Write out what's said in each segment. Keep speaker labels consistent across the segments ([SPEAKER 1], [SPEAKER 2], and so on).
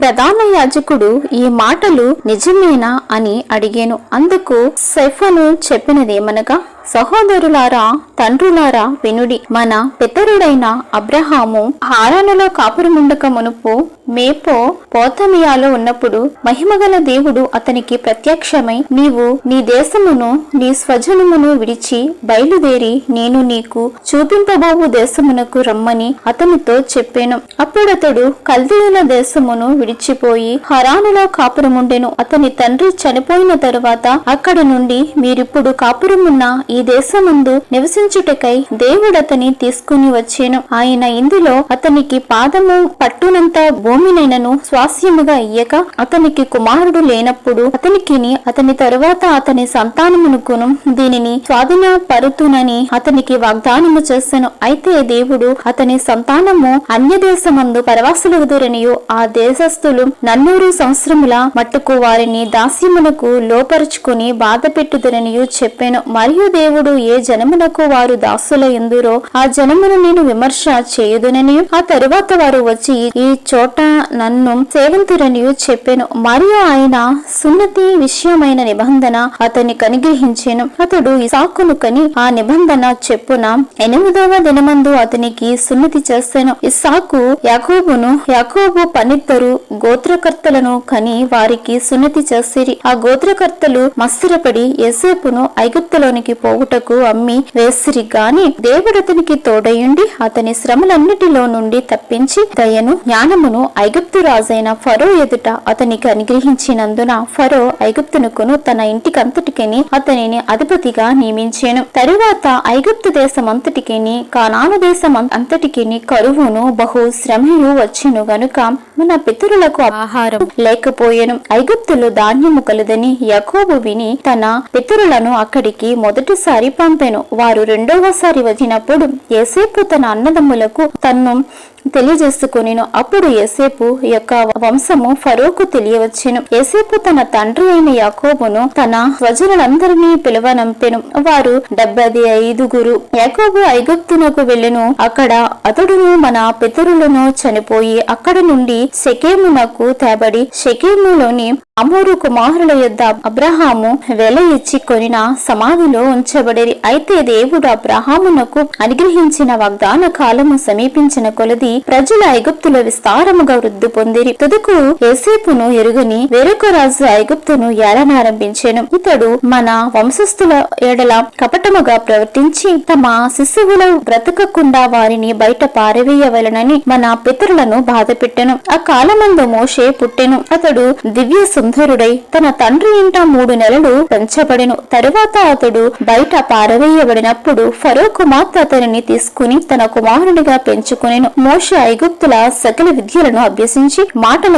[SPEAKER 1] ప్రధాన యాజకుడు ఈ మాటలు నిజమేనా అని అడిగాను. అందుకు సెఫను చెప్పినదేమనగా సహోదరులారా తండ్రులారా వినుడి. మన పితరుడైన అబ్రహాము హారానులో కాపురముండక మునుపు మేపో పోతమియాలో ఉన్నప్పుడు మహిమగల దేవుడు అతనికి ప్రత్యక్షమై నీవు నీ దేశమును నీ స్వజనమును విడిచి బయలుదేరి నేను నీకు చూపింపబోవు దేశమునకు రమ్మని అతనితో చెప్పాను. అప్పుడతడు కల్దీయుల దేశమును విడిచిపోయి హరానులో కాపురముండెను అతని తండ్రి చనిపోయిన తరువాత అక్కడ నుండి మీరిప్పుడు కాపురమున్న ఈ దేశమందు నివసించుటకై దేవుడతని తీసుకుని వచ్చాను. ఆయన ఇందులో అతనికి పాదము పట్టునంత భూమినైనను స్వాస్యముగా ఇయ్యక అతనికి కుమారుడు లేనప్పుడు అతనికిని అతని తరువాత అతని సంతానమునుకును దీనిని స్వాధీన పరుతునని అతనికి వాగ్దానము చేస్తాను అయితే దేవుడు అతని సంతానము అన్య దేశమందు పరవాసులగుదురనియు ఆ దేశస్థులు నన్నూరు సంవత్సరముల మట్టుకు వారిని దాస్యమునకు లోపరుచుకుని బాధ పెట్టుదురనియు చెప్పాను. మరియు దేవుడు ఏ జనమునకు వారు దాసుల ఎందురో ఆ జనమును నేను విమర్శ చేయుదునని ఆ తరువాత వారు వచ్చి ఈ చోట నన్ను సేవింతురనియు చెప్పాను. మరియు ఆయన సున్నతి విషయమైన నిబంధన అతన్ని కనిగ్రహించాను. అతడు ఇసాకును కని ఆ నిబంధన చెప్పున ఎనిమిదవ దినమందు అతనికి సున్నతి చేశాను ఇసాకు యాకోబును యాకోబు పనిద్దరు గోత్రకర్తలను కని వారికి సున్నతి చేసిరి. ఆ గోత్రకర్తలు మత్సరపడి ఎసేపును ఐగుప్తులోనికి పోవుటకు అమ్మి విసిరి గాని దేవుడు అతనికి తోడయుండి అతని శ్రమలన్నిటిలో నుండి తప్పించి దయను జ్ఞానమును ఐగుప్తు రాజైన ఫరో ఎదుట అతనికి అనుగ్రహించినందున ఫరో ఐగుప్తునుకును తన ఇంటికంతటికిని అతనిని అధిపతిగా నియమించాను. తరువాత ఐగుప్తు దేశమంతటికిని కానాను దేశం అంతటికిని కరువును బహు శ్రమయు వచ్చిను గనుక మన పితరులకు ఆహారం లేకపోయెను. ఐగుప్తులు ధాన్యము కలదని యకోబు విని తన పితరులను అక్కడికి మొదటిసారి పంపెను. వారు రెండవసారి వచ్చినప్పుడు ఏసేపు తన అన్నదమ్ములకు తన్ను తెలియజేసుకునేను అప్పుడు ఎసేపు యొక్క వంశము ఫరోకు తెలియవచ్చును. ఏసేపు తన తండ్రి అయిన యాకోబును తన స్వజనులందరినీ పిలువనంపెను. వారు డెబ్బై ఐదుగురు. యాకోబు ఐగుప్తునకు వెళ్ళెను. అక్కడ అతడును మన పితరులను చనిపోయి అక్కడ నుండి శకేమునకు తేబడి షెకేములోని అమూరు కుమారుల యొద్ద అబ్రహాము వెల ఇచ్చి కొనిన సమాధిలో ఉంచబడిరి. అయితే దేవుడు అబ్రహామునకు అనుగ్రహించిన వాగ్దాన కాలము సమీపించిన కొలది ప్రజల ఐగుప్తులో విస్తారముగా వృద్ధి పొందిరి. తుదకు ఏసేపును ఎరుగని వేరొక రాజు ఐగుప్తును ఏలనారంభించెను ఇతడు మన వంశస్థుల ఎడల కపటముగా ప్రవర్తించి తమ శిశువులు బ్రతకకుండా వారిని బయట పారవేయవలనని మన పితరులను బాధపెట్టెను. ఆ కాలమందు మోషే పుట్టెను. అతడు దివ్య సుందరుడై తన తండ్రి ఇంట మూడు నెలలు పెంచబడెను. తరువాత అతడు బయట పారవేయబడినప్పుడు ఫరో కుమార్తె అతనిని తీసుకుని తన కుమారునిగా పెంచుకునెను. మోషే ఐగుప్తుల సకల విద్యలను అభ్యసించి మాటల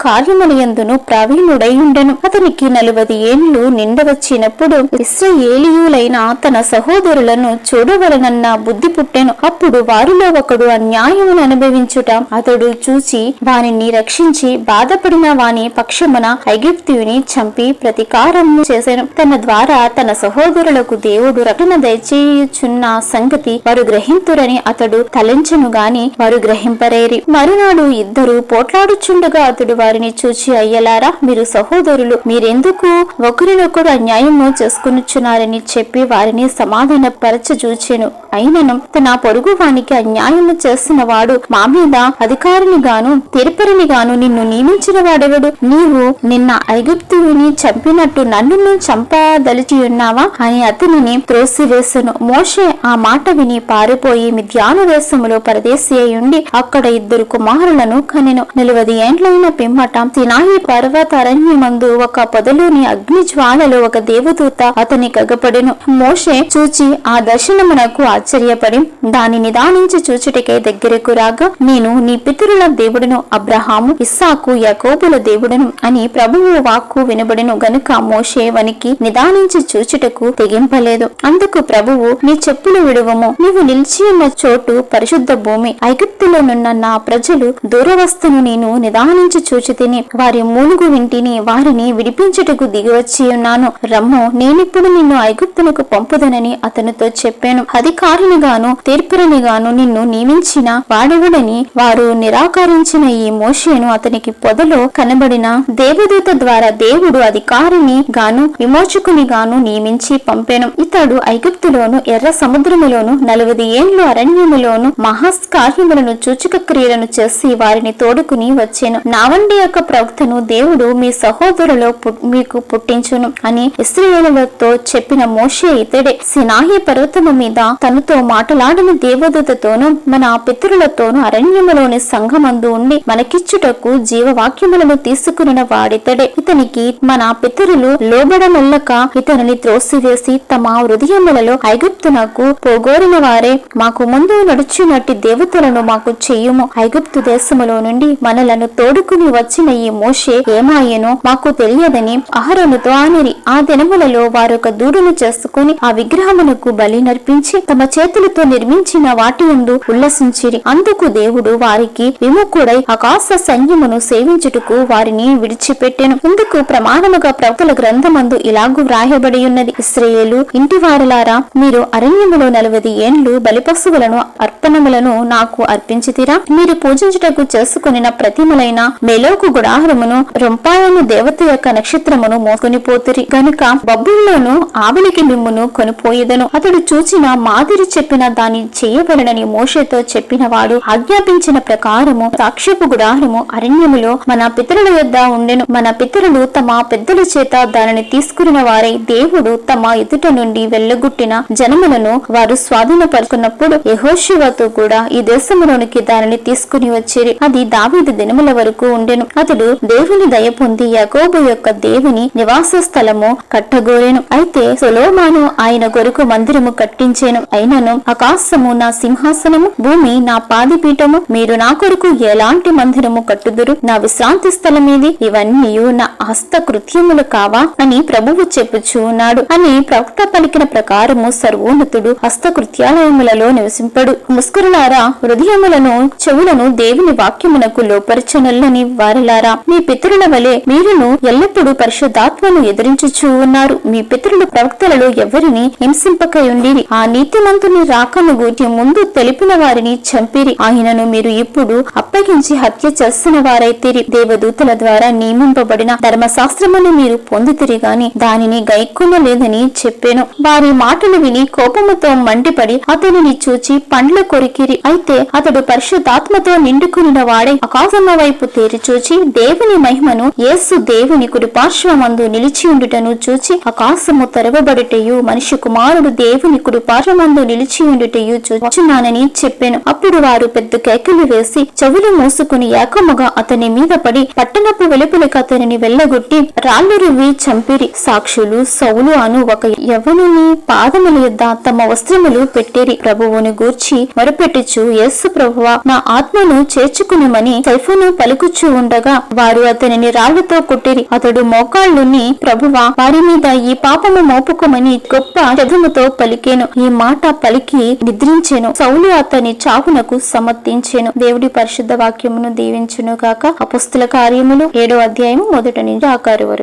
[SPEAKER 1] కార్యములయందును కార్యముల ఉండెను. అతనికి నలువది ఏండ్లు నిండవచ్చినప్పుడు ఇస్రయేలియులైన తన సహోదరులను చూడవలనన్న బుద్ధి పుట్టెను. అప్పుడు వారిలో ఒకడు అన్యాయమును అనుభవించుట అతడు చూచి వానిని రక్షించి బాధపడిన వాని పక్షమున ఐగుప్తియుని చంపి ప్రతీకారము చేశాను తన ద్వారా తన సహోదరులకు దేవుడు రక్షణ దయచేయుచున్న సంగతి వారు గ్రహింతురని అతడు తలంచను గాని వారు గ్రహింపరేరి. మరునాడు ఇద్దరు పోట్లాడుచుండగా అతడు వారిని చూచి అయ్యలారా మీరు సహోదరులు మీరెందుకు ఒకరినొకరు అన్యాయము చేసుకునుచున్నారని చెప్పి వారిని సమాధాన పరచజూచెను అయినను తన పొరుగు వానికి అన్యాయము చేసిన వాడు మా మీద అధికారిని గాను తీర్పరిని గాను నిన్ను నియమించిన వాడెవడు? నీవు నిన్న ఐగుప్తుని చంపినట్టు నన్ను చంపదలిచి ఉన్నావా అని అతనిని త్రోసివేసెను. మోషే ఆ మాట విని పారిపోయి మిథ్యాను దేశములో పరదేశి అయ్యుండి అక్కడ ఇద్దరు కుమారులను కనెను. నిలవది ఏండ్లైన పిమ్మట సినాయి పర్వత అరణ్యమందు ఒక పొదలోని అగ్ని జ్వాలలో ఒక దేవదూత అతని కగపడెను. మోషే చూచి ఆ దర్శనమునకు ఆశ్చర్యపడి దాని నిదానించి చూచుటకే దగ్గరకు రాగా నేను నీ పితరుల దేవుడును అబ్రహాము ఇస్సాకు యాకోబుల దేవుడును అని ప్రభువు వాక్కు వినబడెను. గనుక మోషే వనికి నిదానించి చూచుటకు తెగింపలేదు. అందుకు ప్రభువు నీ చెప్పు అడుగులు విడువము నీవు నిలిచి ఉన్న చోటు పరిశుద్ధ భూమి. ఐగుప్తులోనున్న నా ప్రజలు దూరవస్థను నేను నిదానించి చూచి తిని వారి మూలుగు వింటిని వారిని విడిపించుటకు దిగివచ్చి ఉన్నాను. రమ్ము నేనిప్పుడు నిన్ను ఐగుప్తునకు పంపుదనని అతనితో చెప్పాను. అధికారినిగాను తీర్పురనిగాను నిన్ను నియమించిన వాడెవడని వారు నిరాకరించిన ఈ మోషేను అతనికి పొదలో కనబడిన దేవదూత ద్వారా దేవుడు అధికారిని గాను విమోచకుని గాను నియమించి పంపాను. ఇతడు ఐగుప్తులోను ఎర్ర సముద్రములోను నలభై ఏండ్లు అరణ్యములోను మహాస్కార్యములను చూచుక క్రియలను చేసి వారిని తోడుకుని వచ్చాను. నావండి యొక్క ప్రవక్తను దేవుడు మీ సహోదరులో మీకు పుట్టించును అని ఇస్రాయేలులతో చెప్పిన మోషే ఇతడే. సినాహి పర్వతము మీద తనతో మాటలాడిన దేవదూతతోను మన పితరులతోను అరణ్యములోని సంఘమందు ఉండి మనకిచ్చుటకు జీవవాక్యములను తీసుకున్న వాడితడే. ఇతనికి మన పితరులు లోబడనల్లక ఇతనిని త్రోసివేసి తమ హృదయములలో ఐగుప్తునకు పోగోరిన వారే మాకు ముందు నడుచునట్టి దేవతలను మాకు చెయ్యుము ఐగుప్తు దేశములో నుండి మనలను తోడుకుని వచ్చిన ఈ మోషే ఏమాయనో మాకు తెలియదని అహరోనుతో ఆనిరి ఆ దినములలో వారొక దూడును చేసుకుని ఆ విగ్రహమునకు బలి నర్పించి తమ చేతులతో నిర్మించిన వాటి యందు ఉల్లసించిరి. అందుకు దేవుడు వారికి విముఖుడై ఆకాశ సైన్యమును సేవించుటకు వారిని విడిచిపెట్టెను. ఇందుకు ప్రమాణముగా ప్రవక్తల గ్రంథమందు ఇలాగు వ్రాయబడి ఉన్నది ఇస్రాయేలు ఇంటి వారలారా మీరు అరణ్యములో నలవది ఏండ్లు బలిపశువులను అర్పణములను నాకు అర్పించితిరా. మీరు పూజించుటకు చేసుకునిన ప్రతిమలైన మెలోకు గుడాహరమును రొంపాయను దేవత యొక్క నక్షత్రమును మోసుకుని పోతురి. గనుక బబ్బుల్లోను ఆవలికి మిమ్మును కొనిపోయేదను. అతడు చూచిన మాదిరి చెప్పిన దాని చేయబడనని మోషేతో చెప్పిన వాడు ఆజ్ఞాపించిన ప్రకారము సాక్ష్యపు గుడాహరము అరణ్యములో మన పితరుల యొద్ద ఉండెను. మన పితరులు తమ పెద్దల చేత దానిని తీసుకున్న వారై దేవుడు తమ ఎదుట నుండి వెళ్ళగొట్టిన జనములను వారు స్వాధీనపరుచుకున్నప్పుడు యహోశివతో కూడా ఈ దేశములోనికి దానిని తీసుకుని వచ్చిరి. అది దావీదు దినముల వరకు ఉండెను. అతడు దేవుని దయ పొంది యకోబు యొక్క దేవుని నివాస స్థలము కట్టగోరెను. అయితే సొలోమాను ఆయన కొరకు మందిరము కట్టించేను. అయినను ఆకాశము నా సింహాసనము భూమి నా పాదిపీఠము మీరు నా కొరకు ఎలాంటి మందిరము కట్టుదురు? నా విశ్రాంతి స్థలమేది? ఇవన్నీ నా హస్త కృత్యములు కావా? అని ప్రభువు చెప్పుచూ ఉన్నాడు. అని ప్రవక్త పలికిన ప్రకారము సర్వోన్నతుడు హస్తకృత్యాలయములలో నివసింపడు. ముస్కురులారా హృదయములను చెవులను దేవుని వాక్యమునకు లోపరచనల్లని వారలారా మీ పితరుల వలె మీరును ఎల్లప్పుడూ పరిశుద్ధాత్మను ఎదిరించుచూ ఉన్నారు. మీ పితరులు ప్రవక్తలలో ఎవరిని హింసింపకయుండిరి ఆ నీతిమంతుని రాకను గూటి ముందు తెలిపిన వారిని చంపిరి. ఆయనను మీరు ఇప్పుడు అప్పగించి హత్య చేస్తున్న వారైతిరి. దేవదూతల ద్వారా నియమింపబడిన ధర్మశాస్త్రమును మీరు పొందితిరి గాని దానిని గైకొనలేదని చెప్పాను. వారి మాటలు విని కోపము కోపముతో మండిపడి అతనిని చూచి పండ్ల కొరికిరి అయితే అతడు పరిశుద్ధాత్మతో నిండుకునిన వాడై ఆకాశం వైపు తేరి చూచి దేవుని మహిమను యేసు దేవుని కుడి పార్శ్వమందు నిలిచి ఉండుటను చూచి ఆకాశము తెరవబడుటయు మనిషి కుమారుడు దేవుని కుడి పార్శ్వమందు నిలిచి ఉండుటయు చూచున్నానని చెప్పాను. అప్పుడు వారు పెద్ద కేకలు వేసి చెవులు మూసుకుని ఏకముగా అతని మీద పడి పట్టణపు వెలుపులకు అతనిని వెళ్ళగొట్టి రాళ్ళు రువి చంపిరి. సాక్షులు సౌలు అను ఒక యవనుని పాదముల యొద్ద తమ వస్త్రములు పెట్టేరి ప్రభువుని గూర్చి మరుపెట్టుచు యేసు ప్రభువా నా ఆత్మను చేర్చుకునిమని సైఫును పలుకుచూ ఉండగా వారు అతనిని రాళ్ళతో కొట్టిరి. అతడు మోకాళ్ళుని ప్రభువా వారి మీద ఈ పాపము మోపుకోమని గొప్ప చదుముతో పలికేను. ఈ మాట పలికి నిద్రించెను. సౌలు అతని చావునకు సమర్థించెను దేవుడి పరిశుద్ధ వాక్యమును దీవించును గాక అపుస్తుల కార్యములు ఏడో అధ్యాయము మొదటి నుంచి ఆకారు వరకు.